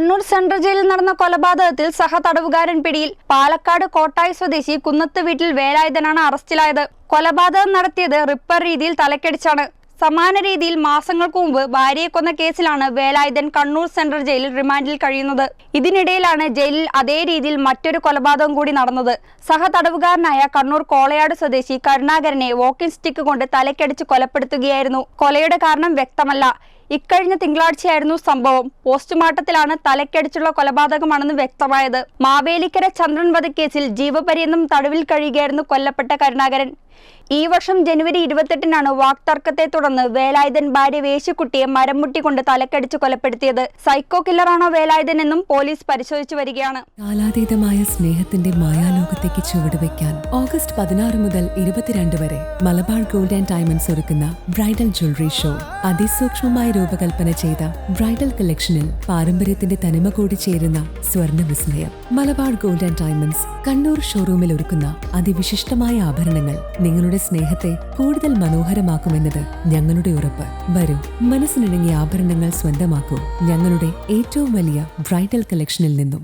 Kannur central ജയിലിൽ നടന്ന കൊലപാതകത്തിൽ സഹ തടവുകാരൻ പിടിയിൽ പാലക്കാട് കോട്ടായി സ്വദേശി കുന്നത്ത് വീട്ടിൽ വേലായുധനാണ് അറസ്റ്റിലായത്. കൊലപാതകം നടത്തിയത് റിപ്പർ രീതിയിൽ തലക്കടിച്ചാണ്. സമാന രീതിയിൽ മാസങ്ങൾക്ക് മുമ്പ് ഭാര്യയെ കൊന്ന കേസിലാണ് വേലായുധൻ കണ്ണൂർ സെൻട്രൽ ജയിലിൽ റിമാൻഡിൽ കഴിയുന്നത്. ഇതിനിടയിലാണ് ജയിലിൽ അതേ രീതിയിൽ മറ്റൊരു കൊലപാതകം കൂടി നടന്നത്. സഹ തടവുകാരനായ കണ്ണൂർ കോളയാട് സ്വദേശി കരുണാകരനെ വോക്കിംഗ് സ്റ്റിക്ക് കൊണ്ട് തലക്കടിച്ച് കൊലപ്പെടുത്തുകയായിരുന്നു. കൊലയുടെ കാരണം വ്യക്തമല്ല. ഇക്കഴിഞ്ഞ തിങ്കളാഴ്ചയായിരുന്നു സംഭവം. പോസ്റ്റ്മോർട്ടത്തിലാണ് തലക്കടിച്ചുള്ള കൊലപാതകമാണെന്ന് വ്യക്തമായത്. മാവേലിക്കര ചന്ദ്രൻ വധക്കേസിൽ ജീവപര്യന്തം തടവിൽ കഴിയുകയായിരുന്നു കൊല്ലപ്പെട്ട കരുണാകരൻ. ഈ വർഷം ജനുവരി ഇരുപത്തെട്ടിനാണ് വാക്തർക്കത്തെ തുടർന്ന് വേലായുധൻ ഭാര്യ വേശുക്കുട്ടിയെ മരംമുട്ടി കൊണ്ട് തലക്കടിച്ച് കൊലപ്പെടുത്തിയത്. സൈക്കോ കില്ലറാണോ വേലായുധൻ എന്നും പോലീസ് പരിശോധിച്ചു വരികയാണ്. കാലാതീതമായ സ്നേഹത്തിന്റെ മായാലോകത്തേക്ക് ചുവടുവെക്കാൻ ഓഗസ്റ്റ് പതിനാറ് മുതൽ ഇരുപത്തിരണ്ട് വരെ മലബാർ ഗോൾഡ് ആൻഡ് ഡയമണ്ട്സ് ഒരുക്കുന്ന ബ്രൈഡൽ ജ്വല്ലറി ഷോ അതിസൂക്ഷ്മമായ രൂപകൽപ്പന ചെയ്ത ബ്രൈഡൽ കളക്ഷനിൽ പാരമ്പര്യത്തിന്റെ തനിമ കൂടി ചേരുന്ന സ്വർണ വിസ്മയം. Malabar gold and diamonds Kannur ഷോറൂമിൽ ഒരുക്കുന്ന അതിവിശിഷ്ടമായ ആഭരണങ്ങൾ നിങ്ങളുടെ സ്നേഹത്തെ കൂടുതൽ മനോഹരമാക്കുമെന്നത് ഞങ്ങളുടെ ഉറപ്പ്. വരൂ മനസ്സിനിണങ്ങിയ ആഭരണങ്ങൾ സ്വന്തമാക്കൂ ഞങ്ങളുടെ ഏറ്റവും വലിയ ബ്രൈഡൽ കളക്ഷനിൽ നിന്നും.